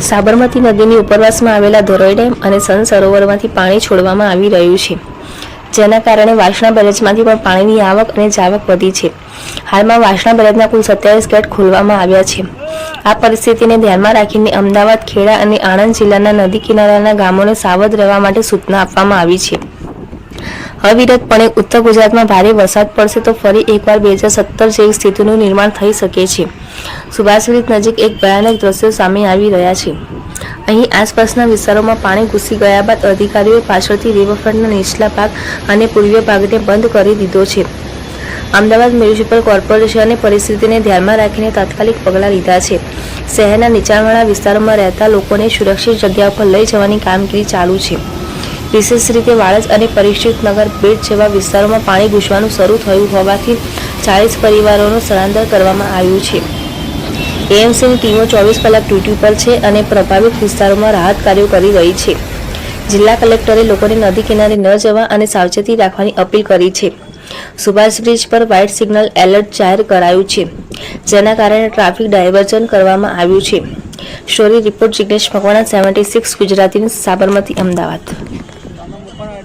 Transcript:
સાબરમતી નદીની ઉપરવાસમાં આવેલા ધરોઈ ડેમ અને સન સરોવરમાંથી પાણી છોડવામાં આવી રહ્યું છે. જેના કારણે વાસણા બેરેજમાંથી પણ પાણીની આવક અને જાવક વધી છે. હાલમાં વાસણા બેરેજના કુલ સત્યાવીસ ગેટ ખોલવામાં આવ્યા છે. આ પરિસ્થિતિને ધ્યાનમાં રાખીને અમદાવાદ, ખેડા અને આણંદ જિલ્લાના નદી કિનારાના ગામોને સાવધ રહેવા માટે સૂચના આપવામાં આવી છે. અવિરતપણે ઉત્તર ગુજરાતમાં ભારે વરસાદ પડશે તો ફરી એકવાર બે હજાર સત્તર જેવી સ્થિતિનું નિર્માણ થઈ શકે છે. સુભાષબ્રિજ નજીક એક ભયાનક દ્રશ્યો સામે આવી રહ્યા છે. અહીં આસપાસના વિસ્તારોમાં પાણી ઘૂસી ગયા બાદ અધિકારીઓએ પાછળથી રિવરફ્રન્ટના નીચલા ભાગ અને પૂર્વીય ભાગને બંધ કરી દીધો છે. અમદાવાદ મ્યુનિસિપલ કોર્પોરેશને પરિસ્થિતિને ધ્યાનમાં રાખીને તાત્કાલિક પગલાં લીધા છે. શહેરના નીચાણવાળા વિસ્તારોમાં રહેતા લોકોને સુરક્ષિત જગ્યા પર લઈ જવાની કામગીરી ચાલુ છે. વિશેષ રીતે વાળજ અને પરિક્ષિત નગર બેટ જેવા વિસ્તારોમાં પાણી ઘૂસવાનું શરૂ થયું હોવાથી ચાલીસ પરિવારોનું સ્થળાંતર કરવામાં આવ્યું છે. એએમસીની ટીમો ચોવીસ કલાક ડ્યુટી પર છે અને પ્રભાવિત વિસ્તારોમાં રાહત કાર્યો કરી રહી છે. જિલ્લા કલેક્ટરે લોકોને નદી કિનારે ન જવા અને સાવચેતી રાખવાની અપીલ કરી છે. સુભાષ બ્રિજ પર વ્હાઇટ સિગ્નલ એલર્ટ જાહેર કરાયું છે, જેના કારણે ટ્રાફિક ડાયવર્ઝન કરવામાં આવ્યું છે. Story report Jignesh Makwana, seventy six Gujarati Sabarmati, Ahmedabad.